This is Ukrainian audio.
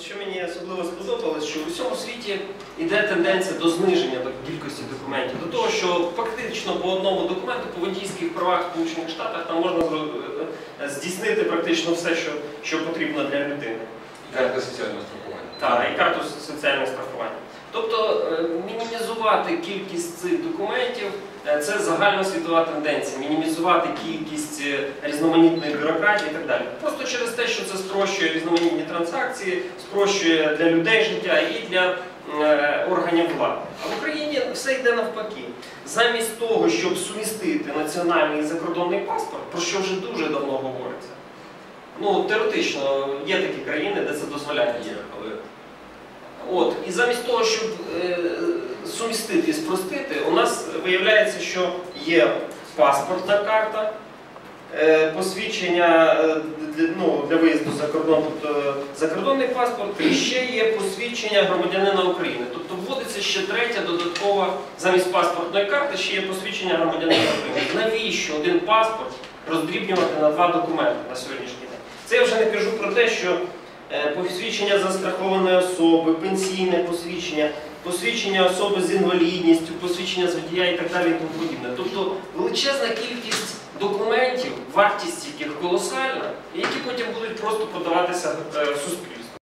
от що мені особливо сподобалось, що в усьому світі йде тенденція до зниження кількості документів, до того, що фактично по одному документу по водійських правах в Сполучених Штатах там можна е, здійснити практично все, що, що потрібно для людини. Карта соціального страхування. Так, і карту соціального страхування. Мінімізувати кількість цих документів е, це загальносвітова тенденція. Мінімізувати кількість е, різноманітної бюрократії і так далі. Просто через те, що це спрощує різноманітні транзакції, спрощує для людей життя і для е, органів влади. А в Україні все йде навпаки. Замість того, щоб сумістити національний і закордонний паспорт, про що вже дуже давно говориться. Ну, теоретично є такі країни, де це дозволяється. От, і замість того, щоб е, сумістити і спростити, у нас виявляється, що є паспортна карта, е, посвідчення е, ну, для виїзду за кордон, тобто е, закордонний паспорт, і ще є посвідчення громадянина України. Тобто вводиться ще третя додаткова, замість паспортної карти, ще є посвідчення громадянина України. Навіщо один паспорт роздрібнювати на два документи на сьогоднішній день? Це я вже не кажу про те, що посвідчення застрахованої особи, пенсійне посвідчення, посвідчення особи з інвалідністю, посвідчення з водія і так далі тому подібне. Тобто величезна кількість документів, вартість яких колосальна, які потім будуть просто подаватися е, в суспільство.